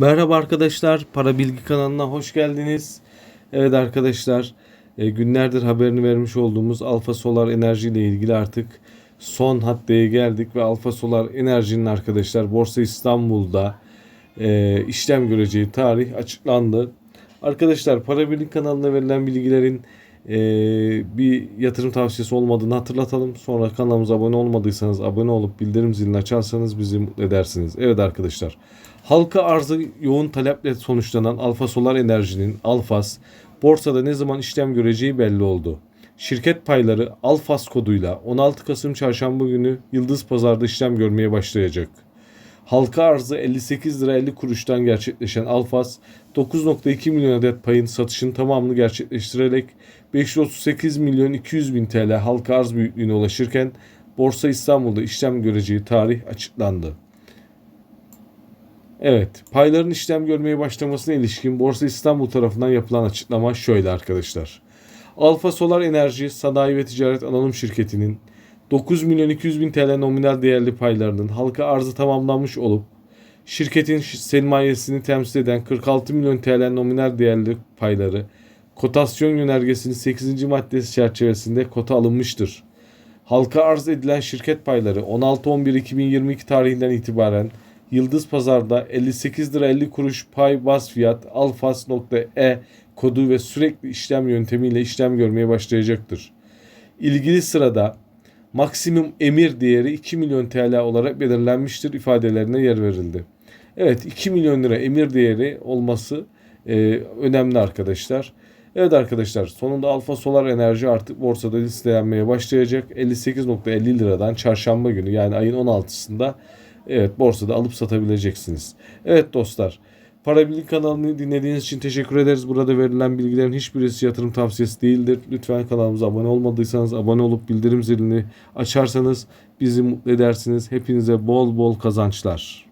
Merhaba arkadaşlar, Para Bilgi kanalına hoş geldiniz. Evet arkadaşlar, e, günlerdir haberini vermiş olduğumuz Alfa Solar Enerji ile ilgili artık son haddeye geldik ve Alfa Solar Enerji'nin arkadaşlar Borsa İstanbul'da e, işlem göreceği tarih açıklandı. Arkadaşlar Para Bilgi kanalına verilen bilgilerin e, bir yatırım tavsiyesi olmadığını hatırlatalım. Sonra kanalımıza abone olmadıysanız abone olup bildirim zilini açarsanız bizi mutlu edersiniz. Evet arkadaşlar. Halka arzı yoğun taleple sonuçlanan Alfa Solar Enerji'nin Alfas borsada ne zaman işlem göreceği belli oldu. Şirket payları Alfas koduyla 16 Kasım Çarşamba günü Yıldız Pazar'da işlem görmeye başlayacak. Halka arzı 58 lira 50 kuruştan gerçekleşen Alfas 9.2 milyon adet payın satışının tamamını gerçekleştirerek 538 milyon 200 bin TL halka arz büyüklüğüne ulaşırken Borsa İstanbul'da işlem göreceği tarih açıklandı. Evet, payların işlem görmeye başlamasına ilişkin Borsa İstanbul tarafından yapılan açıklama şöyle arkadaşlar. Alfa Solar Enerji Sanayi ve Ticaret Anonim Şirketi'nin 9 milyon 200 bin TL nominal değerli paylarının halka arzı tamamlanmış olup şirketin sermayesini temsil eden 46 milyon TL nominal değerli payları kotasyon yönergesinin 8. maddesi çerçevesinde kota alınmıştır. Halka arz edilen şirket payları 16-11-2022 tarihinden itibaren Yıldız Pazar'da 58 lira 50 kuruş pay bas fiyat alfas.e kodu ve sürekli işlem yöntemiyle işlem görmeye başlayacaktır. İlgili sırada maksimum emir değeri 2 milyon TL olarak belirlenmiştir ifadelerine yer verildi. Evet 2 milyon lira emir değeri olması e, önemli arkadaşlar. Evet arkadaşlar sonunda Alfa Solar Enerji artık borsada listelenmeye başlayacak. 58.50 liradan çarşamba günü yani ayın 16'sında evet borsada alıp satabileceksiniz. Evet dostlar Para Bilgi kanalını dinlediğiniz için teşekkür ederiz. Burada verilen bilgilerin hiçbirisi yatırım tavsiyesi değildir. Lütfen kanalımıza abone olmadıysanız abone olup bildirim zilini açarsanız bizi mutlu edersiniz. Hepinize bol bol kazançlar.